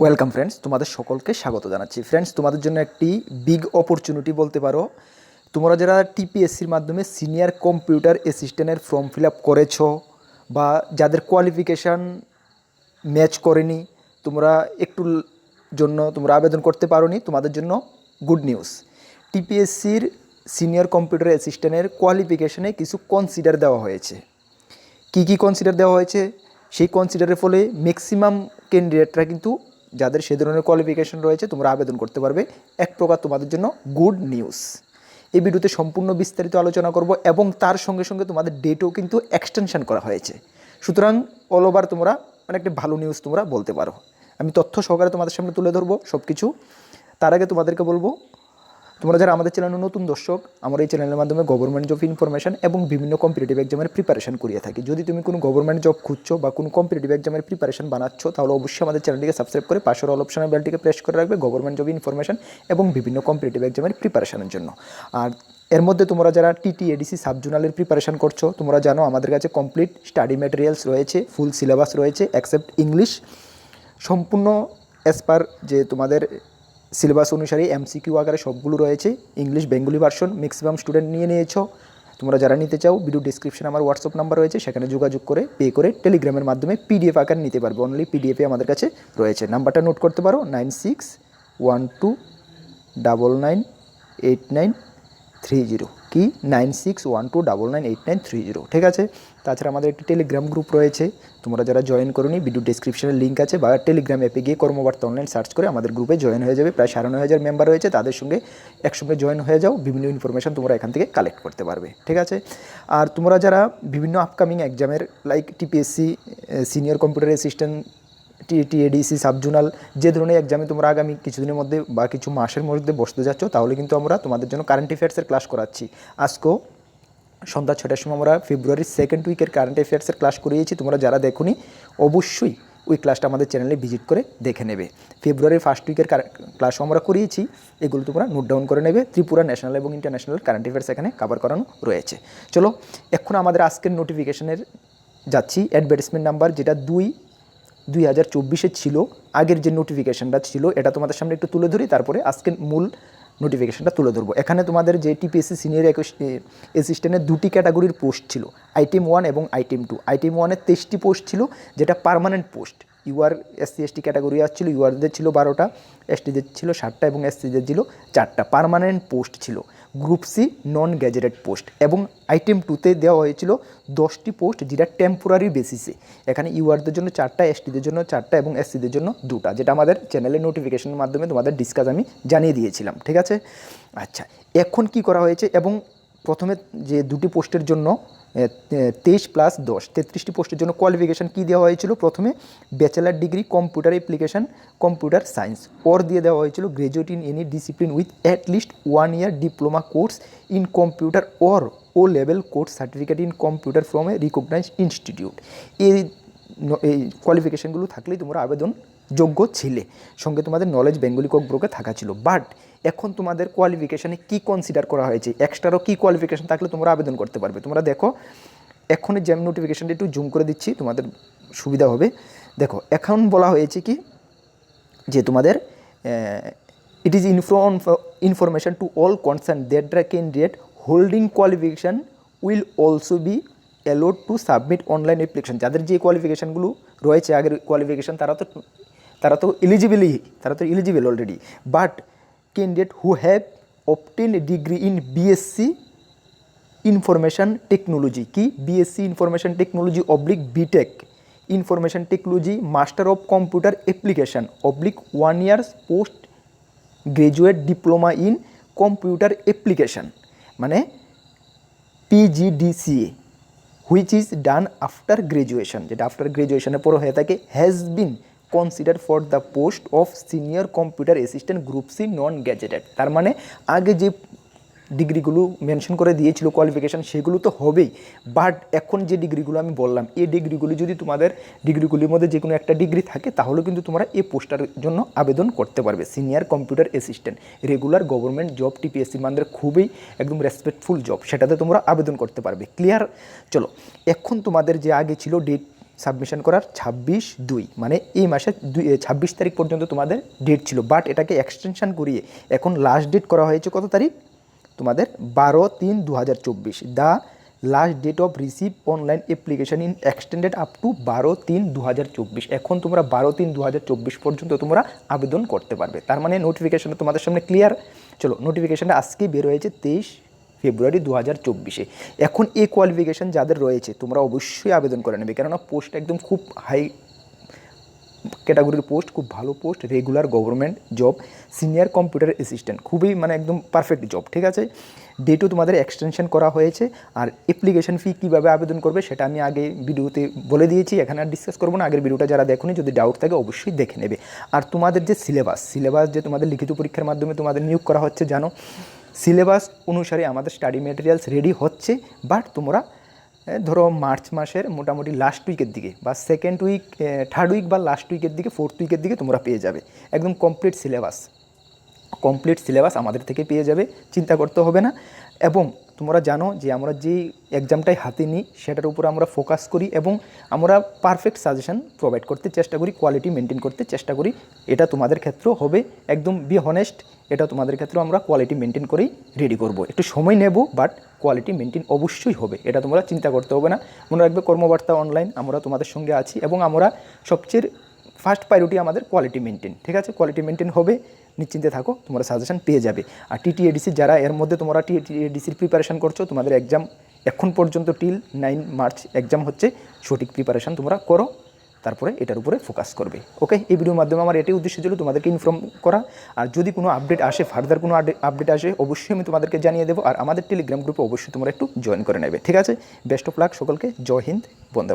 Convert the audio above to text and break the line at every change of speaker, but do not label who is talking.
Welcome friends তোমাদের সকলকে স্বাগত জানাচ্ছি। ফ্রেন্ডস তোমাদের জন্য একটি বিগ অপরচুনিটি বলতে পারো। তোমরা যারা টিপিএসসির মাধ্যমে সিনিয়র কম্পিউটার অ্যাসিস্ট্যান্টের ফর্ম ফিল আপ করেছ বা যাদের কোয়ালিফিকেশান ম্যাচ করেনি, তোমরা একটু জন্য তোমরা আবেদন করতে পারোনি, তোমাদের জন্য গুড নিউজ টিপিএসসির সিনিয়র কম্পিউটার অ্যাসিস্ট্যান্টের কোয়ালিফিকেশানে কিছু কনসিডার দেওয়া হয়েছে। কি কি কনসিডার দেওয়া হয়েছে? সেই কনসিডারের ফলে ম্যাক্সিমাম ক্যান্ডিডেটরা কিন্তু যাদের সে ধরনের কোয়ালিফিকেশন রয়েছে, তোমরা আবেদন করতে পারবে। এক প্রকার তোমাদের জন্য গুড নিউজ এই ভিডিওতে সম্পূর্ণ বিস্তারিত আলোচনা করব এবং তার সঙ্গে সঙ্গে তোমাদের ডেটও কিন্তু এক্সটেনশান করা হয়েছে। সুতরাং অল ওভার তোমরা অনেকটা ভালো নিউজ তোমরা বলতে পারো। আমি তথ্য সহকারে তোমাদের সামনে তুলে ধরবো সব কিছু তার আগে তোমাদেরকে বলব তোমরা যারা আমাদের চ্যানেলের নতুন দর্শক, আমার এই চ্যানেলের মাধ্যমে গভর্নমেন্ট জব ইনফরমেশন এবং বিভিন্ন কম্পিটিটিভ এক্সামের প্রিপারেশন করিয়ে থাকি। যদি তুমি কোনো গভর্নমেন্ট জব খুঁজছো বা কোনো কম্পিটিটিভ এক্সামের প্রিপারেশন বানাচ্ছ, তাহলে অবশ্যই আমাদের চ্যানেলটিকে সাবস্ক্রাইব করে পাশের অল অপশনের বেলটিকে প্রেস করে রাখবে গভর্নমেন্ট জব ইনফরমেশন এবং বিভিন্ন কম্পিটিটিভ এক্সামের প্রিপারেশনের জন্য। আর এর মধ্যে তোমরা যারা টিটি এডিসি সাবজোনালের প্রিপারেশন করছ, তোমরা জানো আমাদের কাছে কমপ্লিট স্টাডি ম্যাটেরিয়ালস রয়েছে ফুল সিলেবাস রয়েছে অ্যাকসেপ্ট ইংলিশ সম্পূর্ণ অ্যাজ পার যে তোমাদের সিলেবাস অনুসারে এমসিকিউ আকারে সবগুলো রয়েছে। English Bengali version maximum student নিয়ে নিয়েছো। তোমরা যারা নিতে চাও ভিডিও ডিসক্রিপশনে আমার হোয়াটসঅ্যাপ নাম্বার রয়েছে, সেখানে যোগাযোগ করে পে করে টেলিগ্রামের মাধ্যমে পিডিএফ আকার নিতে পারবে। অনলি পিডিএফে আমাদের কাছে রয়েছে। নাম্বারটা নোট করতে পারো nine six one two double nine eight nine three zero কি? Nine six one two double nine eight nine three zero ঠিক আছে? তাছাড়া আমাদের একটি টেলিগ্রাম গ্রুপ রয়েছে, তোমরা যারা জয়েন করোনি ভিডিও ডিসক্রিপশনের লিঙ্ক আছে, বা টেলিগ্রাম অ্যাপে গিয়ে কর্মবার্তা অনলাইন সার্চ করে আমাদের গ্রুপে জয়েন হয়ে যাবে। প্রায় সাড়ে নয় হাজার মেম্বার রয়েছে, তাদের সঙ্গে একসঙ্গে জয়েন হয়ে যাও, বিভিন্ন ইনফরমেশন তোমরা এখান থেকে কালেক্ট করতে পারবে, ঠিক আছে? আর তোমরা যারা বিভিন্ন আপকামিং এক্সামের like TPSC senior computer assistant TADC subzonal যে ধরনের এক্সামে তোমরা আগামী কিছুদিনের মধ্যে বা কিছু মাসের মধ্যে বসতে যাচ্ছ, তাহলে কিন্তু আমরা তোমাদের জন্য কারেন্ট অ্যাফেয়ার্সের ক্লাস করাচ্ছি। আজকেও সন্ধ্যা ছটার সময় আমরা ফেব্রুয়ারির সেকেন্ড উইকের কারেন্ট অ্যাফেয়ার্সের ক্লাস করিয়েছি। তোমরা যারা দেখোনি, অবশ্যই ওই ক্লাসটা আমাদের চ্যানেলে ভিজিট করে দেখে নেবে। ফেব্রুয়ারির ফার্স্ট উইকের ক্লাসও আমরা করিয়েছি। এগুলো তোমরা নোট ডাউন করে নেবে। ত্রিপুরা ন্যাশনাল এবং ইন্টারন্যাশনাল কারেন্ট অ্যাফেয়ার্স এখানে কাভার করানো রয়েছে। চলো, এখন আমাদের আজকের নোটিফিকেশনের যাচ্ছি। অ্যাডভার্টিসমেন্ট নাম্বার যেটা দুই দুই হাজার চব্বিশে ছিল, আগের যে নোটিফিকেশানটা ছিল, এটা তোমাদের সামনে একটু তুলে ধরি, তারপরে আজকের মূল নোটিফিকেশানটা তুলে ধরবো। এখানে তোমাদের যে টিপিএসসি সিনিয়র অ্যাসিস্ট্যান্টের দুটি ক্যাটাগরির পোস্ট ছিল আইটেম ওয়ান এবং আইটেম টু আইটিএম ওয়ানের তেইশটি পোস্ট ছিল, যেটা permanent post UR SC ST category আসছিল ইউআরদের ছিল বারোটা এসটিদের ছিল ষাটটা এবং এসসিদের ছিল চারটা। পারমানেন্ট পোস্ট ছিল। Group C non gazetted post এবং আইটেম টুতে দেওয়া হয়েছিল দশটি পোস্ট যেটা টেম্পোরারি বেসিসে। এখানে ইউআরদের জন্য চারটা, এসটিদের জন্য চারটা এবং এসসিদের জন্য দুটা, যেটা আমাদের চ্যানেলের নোটিফিকেশনের মাধ্যমে তোমাদের ডিসকাস আমি জানিয়ে দিয়েছিলাম, ঠিক আছে? আচ্ছা এখন কি করা হয়েছে এবং প্রথমে যে দুটি পোস্টের জন্য তেইশ প্লাস দশ, তেত্রিশটি পোস্টের জন্য কোয়ালিফিকেশান কী দেওয়া হয়েছিল? প্রথমে bachelor degree computer application computer science or দিয়ে দেওয়া হয়েছিল graduate in any discipline with at least one year diploma course in computer or O level course certificate in computer from a recognise institute এই এই কোয়ালিফিকেশানগুলো থাকলেই তোমরা আবেদন যোগ্য ছিলে। সঙ্গে তোমাদের নলেজ বেঙ্গলি কক ব্রোকে থাকা ছিল। বাট এখন তোমাদের কোয়ালিফিকেশানে কী কনসিডার করা হয়েছে? এক্সট্রারও কী কোয়ালিফিকেশান থাকলে তোমরা আবেদন করতে পারবে? তোমরা দেখো, এখনই জ্যাম নোটিফিকেশানটা একটু জুম করে দিচ্ছি, তোমাদের সুবিধা হবে। দেখো, এখন বলা হয়েছে কি, যে তোমাদের it is inform information to all concern that the candidate holding qualification will also be allowed to submit online application যাদের যে কোয়ালিফিকেশানগুলো রয়েছে, আগের কোয়ালিফিকেশান তারা তো তারা তো এলিজিবলই তারা তো eligible already but candidate who have obtain degree in BSc information technology কি? BSc information technology oblique BTech information technology master of computer application oblique one years post graduate diploma in computer application মানে PGDCA which is done after graduation যেটা after গ্রাজুয়েশনের পর হয়ে থাকে has been consider for the post of senior computer assistant group C non gazetted তার মানে আগে যে ডিগ্রিগুলো মেনশন করে দিয়েছিল কোয়ালিফিকেশান সেগুলো তো হবেই। বাট এখন যে ডিগ্রিগুলো আমি বললাম, এই ডিগ্রিগুলি যদি তোমাদের ডিগ্রিগুলির মধ্যে যে কোনো একটা ডিগ্রি থাকে, তাহলে কিন্তু তোমরা এই পোস্টার জন্য আবেদন করতে পারবে। Senior computer assistant regular government job TPSC মানদের খুবই একদম রেসপেক্টফুল জব সেটাতে তোমরা আবেদন করতে পারবে। ক্লিয়ার চলো, এখন তোমাদের যে আগে ছিল ডেট সাবমিশন করার ছাব্বিশ দুই মানে এই মাসের দুই ছাব্বিশ তারিখ পর্যন্ত তোমাদের ডেট ছিল। বাট এটাকে এক্সটেনশান করিয়ে এখন লাস্ট ডেট করা হয়েছে কত তারিখ? তোমাদের বারো তিন দু হাজার চব্বিশ। The last date of receive online application in extended up to বারো তিন দু হাজার চব্বিশ। এখন তোমরা বারো তিন দু হাজার চব্বিশ পর্যন্ত তোমরা আবেদন করতে পারবে। তার মানে নোটিফিকেশনটা তোমাদের সামনে ক্লিয়ার চলো নোটিফিকেশানটা আজকেই বের হয়েছে তেইশ ফেব্রুয়ারি দু হাজার চব্বিশে। এখন এই কোয়ালিফিকেশন যাদের রয়েছে, তোমরা অবশ্যই আবেদন করে নেবে। কেননা পোস্ট একদম খুব হাই ক্যাটাগরির পোস্ট খুব ভালো post regular government job senior computer assistant খুবই মানে একদম পারফেক্ট জব ঠিক আছে? ডেটও তোমাদের এক্সটেনশন করা হয়েছে, আর অ্যাপ্লিকেশন ফি কীভাবে আবেদন করবে সেটা আমি আগে ভিডিওতে বলে দিয়েছি, এখানে আর ডিসকাস করব না, আগের ভিডিওটা যারা দেখোনি, যদি ডাউট থাকে অবশ্যই দেখে নেবে। আর তোমাদের যে সিলেবাস সিলেবাস যে তোমাদের লিখিত পরীক্ষার মাধ্যমে তোমাদের নিয়োগ করা হচ্ছে, জানো? সিলেবাস অনুসারে আমাদের স্টাডি মেটেরিয়ালস রেডি হচ্ছে বাট তোমরা ধরো মার্চ মাসের মোটামুটি লাস্ট উইকের দিকে বা সেকেন্ড উইক থার্ড উইক বা লাস্ট উইকের দিকে ফোর্থ উইকের দিকে তোমরা পেয়ে যাবে। একদম কমপ্লিট সিলেবাস কমপ্লিট সিলেবাস আমাদের থেকে পেয়ে যাবে, চিন্তা করতে হবে না। এবং তোমরা জানো যে আমরা যে এক্সামটাই হাতে নিই, সেটার উপর আমরা ফোকাস করি এবং আমরা পারফেক্ট সাজেশন প্রোভাইড করতে চেষ্টা করি কোয়ালিটি মেনটেন করতে চেষ্টা করি। এটা তোমাদের ক্ষেত্রেও হবে, একদম বি হনেস্ট এটা তোমাদের ক্ষেত্রেও আমরা কোয়ালিটি মেনটেন করেই রেডি করব। একটু সময় নেব বাট কোয়ালিটি মেনটেন অবশ্যই হবে, এটা তোমরা চিন্তা করতে হবে না। মনে রাখবে কর্মবার্তা অনলাইন আমরা তোমাদের সঙ্গে আছি এবং আমরা সবচেয়ে ফার্স্ট প্রায়োরিটি আমাদের কোয়ালিটি মেনটেন ঠিক আছে? কোয়ালিটি মেনটেন হবে, নিশ্চিন্তে থাকো, তোমরা সাজেশন পেয়ে যাবে। আর টিটিএডিসি যারা এর মধ্যে তোমরা টিটিএডিসির প্রিপারেশন করছ, তোমাদের এক্সাম এখন পর্যন্ত টিল নাইন মার্চ এক্সাম হচ্ছে, সঠিক প্রিপারেশন তোমরা করো, তারপরে এটার উপরে ফোকাস করবে। ওকে এই ভিডিওর মাধ্যমে আমার এটাই উদ্দেশ্য ছিল তোমাদেরকে ইনফর্ম করা। আর যদি কোনো আপডেট আসে ফার্দার কোনো আপডেট আসে, অবশ্যই আমি তোমাদেরকে জানিয়ে দেবো। আর আমাদের টেলিগ্রাম গ্রুপে অবশ্যই তোমরা একটু জয়েন করে নেবে, ঠিক আছে? বেস্ট অফ লাক সকলকে, জয় হিন্দ, বন্দে।